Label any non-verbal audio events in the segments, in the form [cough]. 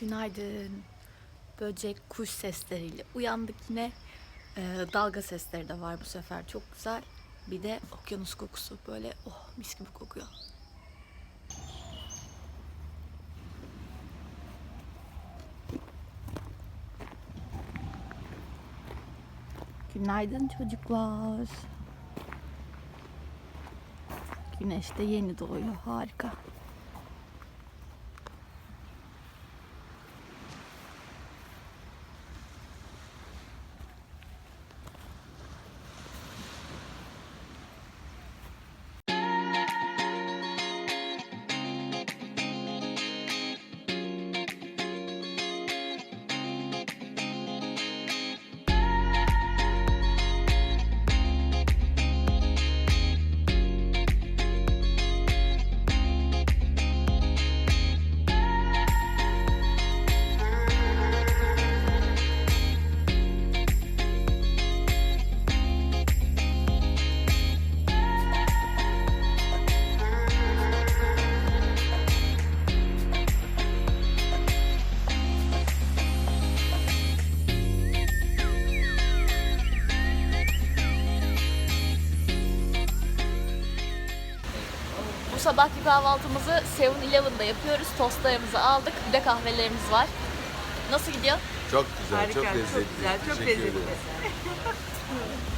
Günaydın. Böcek, kuş sesleriyle uyandık yine. Ee, dalga sesleri de var bu sefer. Çok güzel. Bir de okyanus kokusu. Böyle oh mis gibi kokuyor. Günaydın çocuklar. Güneş de yeni doğuyor. Harika. Kahvaltımızı 7-Eleven'da yapıyoruz. Tostlarımızı aldık. Bir de kahvelerimiz var. Nasıl gidiyor? Çok güzel, Harika, çok çok lezzetli. güzel, çok lezzetli. [laughs]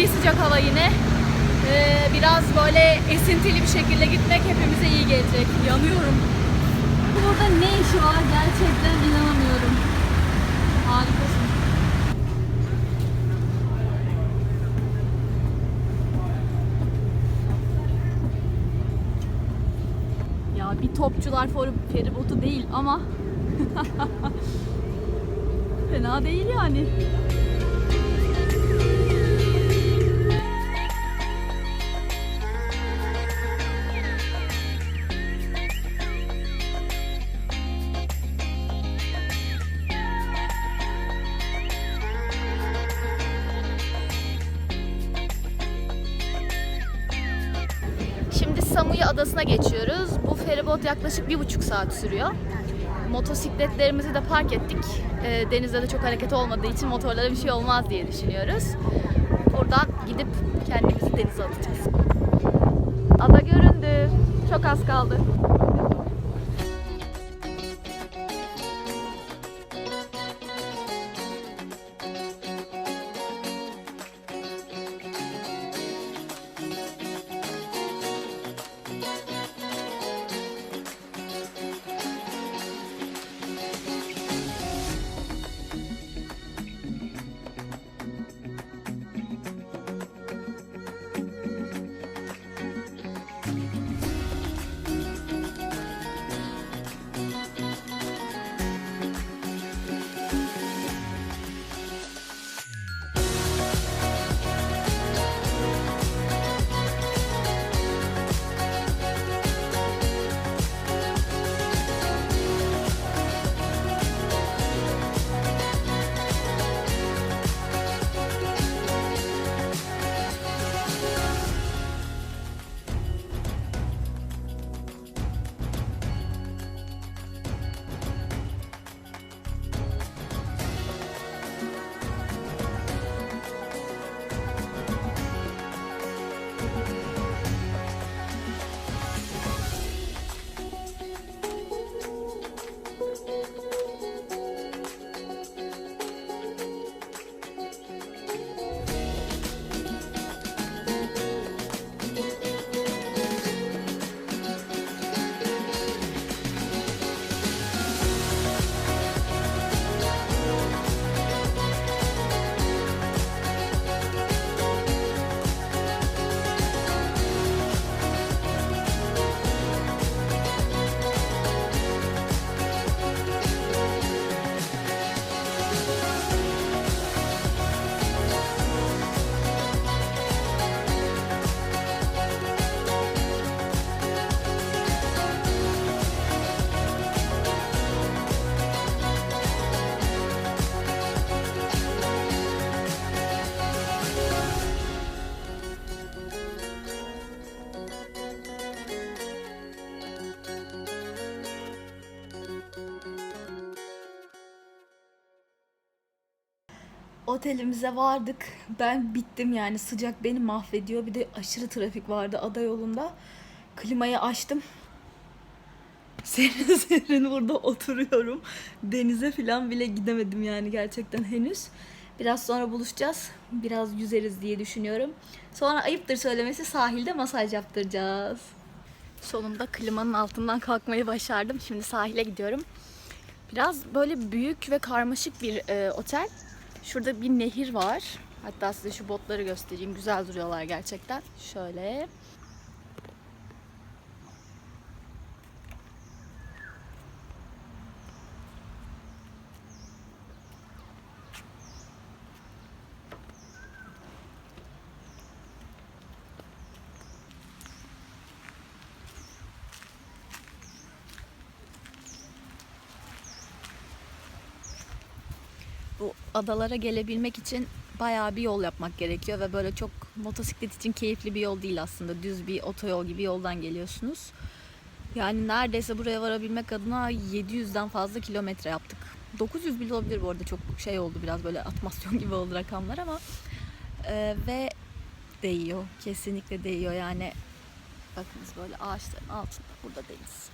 Feci sıcak hava yine. Ee, biraz böyle esintili bir şekilde gitmek hepimize iyi gelecek. Yanıyorum. Burada ne işi var gerçekten inanamıyorum. Harikasın. Ya bir topçular feribotu değil ama [laughs] fena değil yani. Samuya Adası'na geçiyoruz. Bu feribot yaklaşık bir buçuk saat sürüyor. Motosikletlerimizi de park ettik. Ee, denizde de çok hareket olmadığı için motorlara bir şey olmaz diye düşünüyoruz. Buradan gidip kendimizi denize atacağız. Ada göründü. Çok az kaldı. Otelimize vardık. Ben bittim yani sıcak beni mahvediyor. Bir de aşırı trafik vardı ada yolunda. Klimayı açtım. Serin [laughs] serin burada oturuyorum. Denize falan bile gidemedim yani gerçekten henüz. Biraz sonra buluşacağız. Biraz yüzeriz diye düşünüyorum. Sonra ayıptır söylemesi sahilde masaj yaptıracağız. Sonunda klimanın altından kalkmayı başardım. Şimdi sahile gidiyorum. Biraz böyle büyük ve karmaşık bir e, otel. Şurada bir nehir var. Hatta size şu botları göstereyim. Güzel duruyorlar gerçekten. Şöyle. bu adalara gelebilmek için bayağı bir yol yapmak gerekiyor ve böyle çok motosiklet için keyifli bir yol değil aslında. Düz bir otoyol gibi yoldan geliyorsunuz. Yani neredeyse buraya varabilmek adına 700'den fazla kilometre yaptık. 900 bile olabilir bu arada çok şey oldu biraz böyle atmasyon [laughs] gibi oldu rakamlar ama e, ve değiyor kesinlikle değiyor yani bakınız böyle ağaçların altında burada deniz.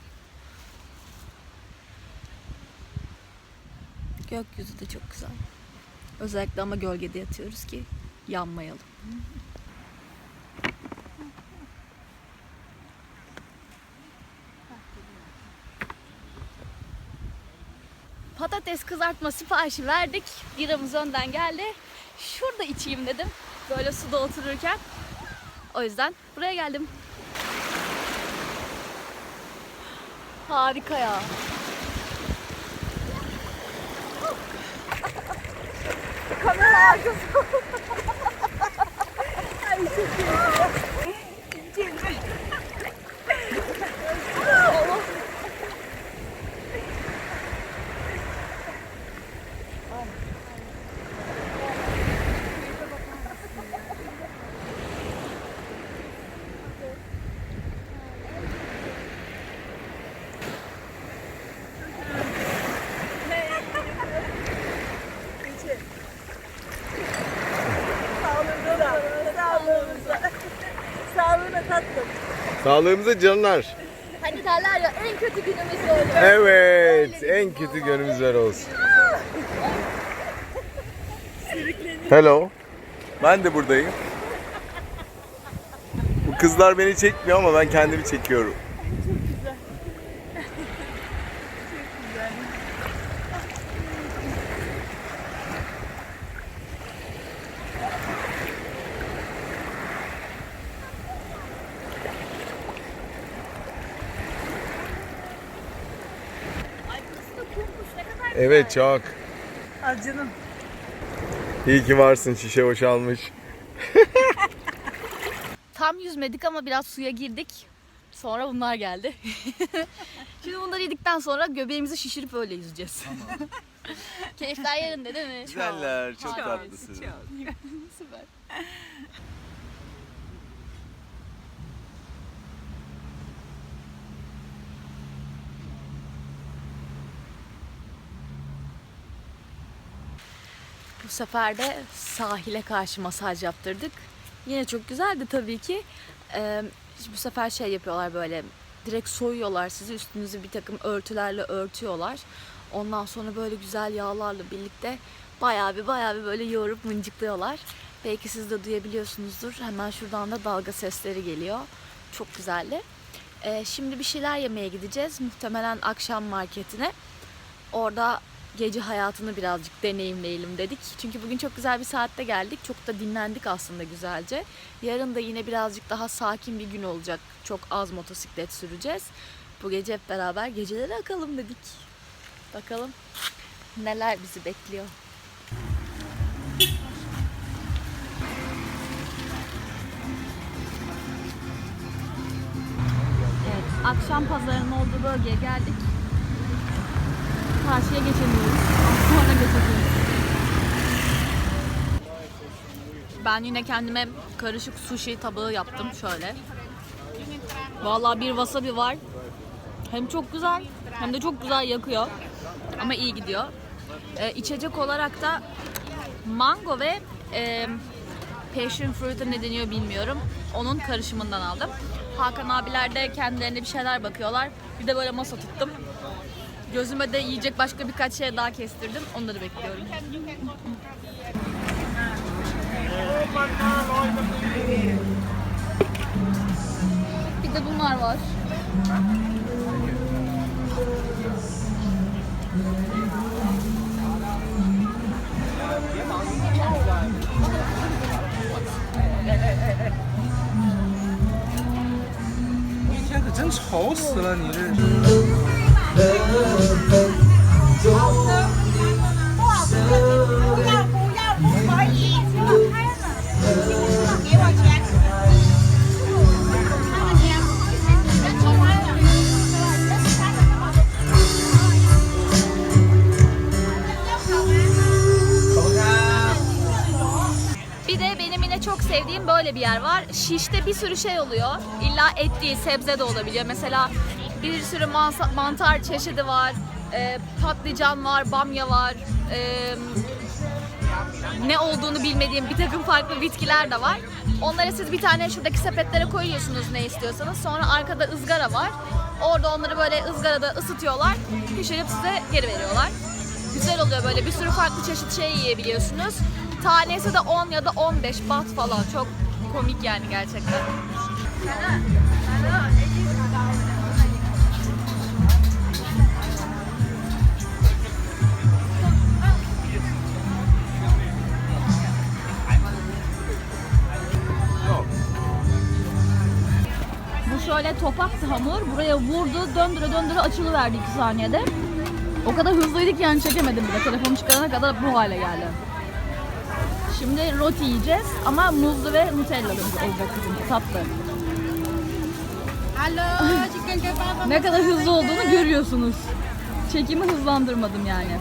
Gökyüzü de çok güzel. Özellikle ama gölgede yatıyoruz ki yanmayalım. Patates kızartma siparişi verdik. Biramız önden geldi. Şurada içeyim dedim. Böyle suda otururken. O yüzden buraya geldim. Harika ya. 啊！哈哈哈哈哈！太刺激了。Sağlığımıza canlar. Hani derler ya en kötü günümüz böyle. Evet. En kötü gönlümüzler olsun. Hello. Ben de buradayım. Bu kızlar beni çekmiyor ama ben kendimi çekiyorum. Ay burası da kummuş ne kadar Evet çok. Al canım. İyi ki varsın şişe boşalmış. [laughs] Tam yüzmedik ama biraz suya girdik. Sonra bunlar geldi. [laughs] Şimdi bunları yedikten sonra göbeğimizi şişirip öyle yüzeceğiz. [laughs] Keyifler yerinde değil mi? Güzeller, çok Çok, tatlısınız. Süper. Bu sefer de sahile karşı masaj yaptırdık. Yine çok güzeldi tabii ki. Ee, bu sefer şey yapıyorlar böyle direkt soyuyorlar sizi üstünüzü bir takım örtülerle örtüyorlar. Ondan sonra böyle güzel yağlarla birlikte bayağı bir bayağı bir böyle yoğurup mıncıklıyorlar. Belki siz de duyabiliyorsunuzdur. Hemen şuradan da dalga sesleri geliyor. Çok güzeldi. Ee, şimdi bir şeyler yemeye gideceğiz. Muhtemelen akşam marketine. Orada gece hayatını birazcık deneyimleyelim dedik. Çünkü bugün çok güzel bir saatte geldik. Çok da dinlendik aslında güzelce. Yarın da yine birazcık daha sakin bir gün olacak. Çok az motosiklet süreceğiz. Bu gece hep beraber geceleri akalım dedik. Bakalım neler bizi bekliyor. Evet, akşam pazarının olduğu bölgeye geldik. Karşıya geçemiyoruz. Sonra geçeceğiz. Ben yine kendime karışık sushi tabağı yaptım şöyle. Vallahi bir wasabi var. Hem çok güzel hem de çok güzel yakıyor. Ama iyi gidiyor. Ee, içecek olarak da mango ve e, passion fruit'a ne deniyor bilmiyorum. Onun karışımından aldım. Hakan abiler de kendilerine bir şeyler bakıyorlar. Bir de böyle masa tuttum. Gözüme de yiyecek başka birkaç şey daha kestirdim. Onları bekliyorum. Bir de bunlar var.一天可真吵死了，你这 Bir de benim çok sevdiğim böyle bir yer var. Şişte bir sürü şey oluyor. İlla et değil, sebze de olabiliyor. Mesela bir sürü mantar çeşidi var. e, patlıcan var, bamya var. e, ne olduğunu bilmediğim bir takım farklı bitkiler de var. Onları siz bir tane şuradaki sepetlere koyuyorsunuz ne istiyorsanız. Sonra arkada ızgara var. Orada onları böyle ızgarada ısıtıyorlar. Pişirip size geri veriyorlar. Güzel oluyor böyle bir sürü farklı çeşit şey yiyebiliyorsunuz. Tanesi de 10 ya da 15 bat falan. Çok komik yani gerçekten. Şöyle topaktı hamur. Buraya vurdu, döndüre döndüre açılıverdi 2 saniyede. O kadar hızlıydık yani çekemedim bile. Telefonu çıkarana kadar bu hale geldi. Şimdi roti yiyeceğiz ama muzlu ve nutellalı olacak bizim tatlı. Ne kadar hızlı olduğunu görüyorsunuz. Çekimi hızlandırmadım yani.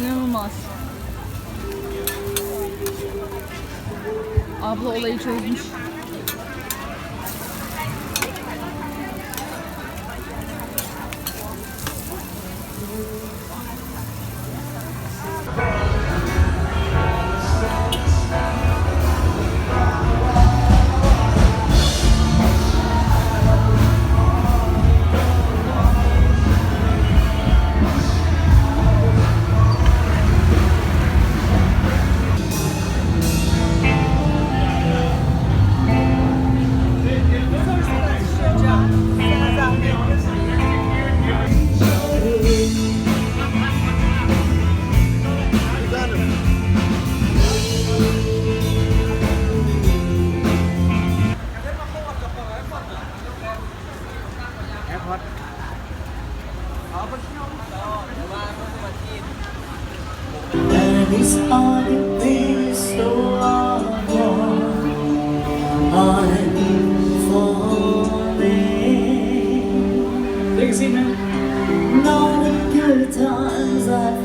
İnanılmaz. Abla olayı çözmüş. Take a seat, man. Now the good times I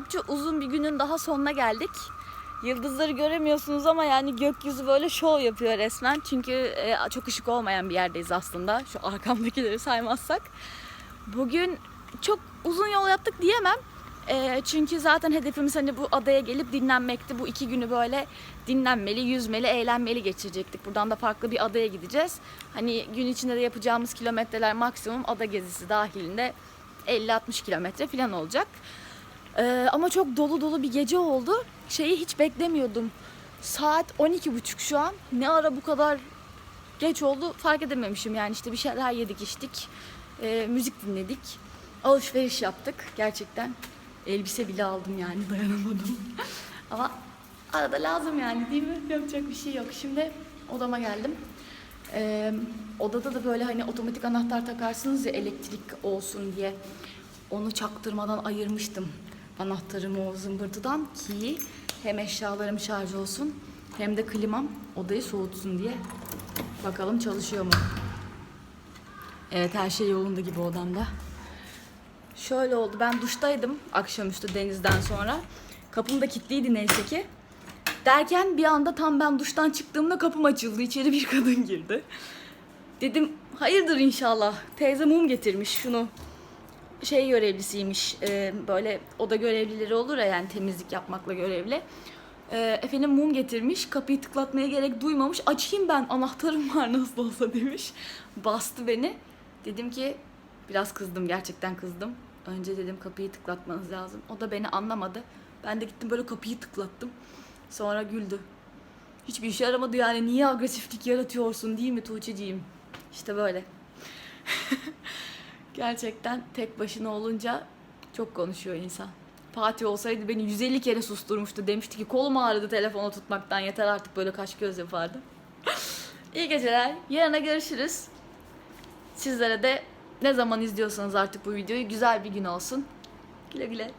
Oldukça uzun bir günün daha sonuna geldik. Yıldızları göremiyorsunuz ama yani gökyüzü böyle şov yapıyor resmen. Çünkü e, çok ışık olmayan bir yerdeyiz aslında. Şu arkamdakileri saymazsak. Bugün çok uzun yol yaptık diyemem. Ee, çünkü zaten hedefimiz hani bu adaya gelip dinlenmekti. Bu iki günü böyle dinlenmeli, yüzmeli, eğlenmeli geçirecektik. Buradan da farklı bir adaya gideceğiz. Hani gün içinde de yapacağımız kilometreler maksimum ada gezisi dahilinde 50-60 kilometre falan olacak. Ee, ama çok dolu dolu bir gece oldu. Şeyi hiç beklemiyordum. Saat 12.30 şu an. Ne ara bu kadar geç oldu fark edememişim. Yani işte bir şeyler yedik içtik. Ee, müzik dinledik. Alışveriş yaptık gerçekten. Elbise bile aldım yani [laughs] dayanamadım. Ama arada lazım yani değil mi? Yapacak bir şey yok. Şimdi odama geldim. Ee, odada da böyle hani otomatik anahtar takarsınız ya elektrik olsun diye. Onu çaktırmadan ayırmıştım anahtarımı o zımbırtıdan ki hem eşyalarım şarj olsun hem de klimam odayı soğutsun diye. Bakalım çalışıyor mu? Evet her şey yolunda gibi odamda. Şöyle oldu. Ben duştaydım akşamüstü denizden sonra. Kapım da kilitliydi neyse ki. Derken bir anda tam ben duştan çıktığımda kapım açıldı. İçeri bir kadın girdi. Dedim hayırdır inşallah. Teyze mum getirmiş şunu. Şey görevlisiymiş. e, böyle oda görevlileri olur ya yani temizlik yapmakla görevli. E, efendim mum getirmiş. Kapıyı tıklatmaya gerek duymamış. Açayım ben anahtarım var [laughs] nasıl olsa demiş. Bastı beni. Dedim ki biraz kızdım gerçekten kızdım. Önce dedim kapıyı tıklatmanız lazım. O da beni anlamadı. Ben de gittim böyle kapıyı tıklattım. Sonra güldü. Hiçbir işe yaramadı yani. Niye agresiflik yaratıyorsun değil mi Tuğçe'ciğim? İşte böyle. [laughs] Gerçekten tek başına olunca çok konuşuyor insan. Fatih olsaydı beni 150 kere susturmuştu. Demişti ki kolum ağrıdı telefonu tutmaktan. Yeter artık böyle kaş göz yapardı. [laughs] İyi geceler. Yarına görüşürüz. Sizlere de ne zaman izliyorsanız artık bu videoyu güzel bir gün olsun. Güle güle.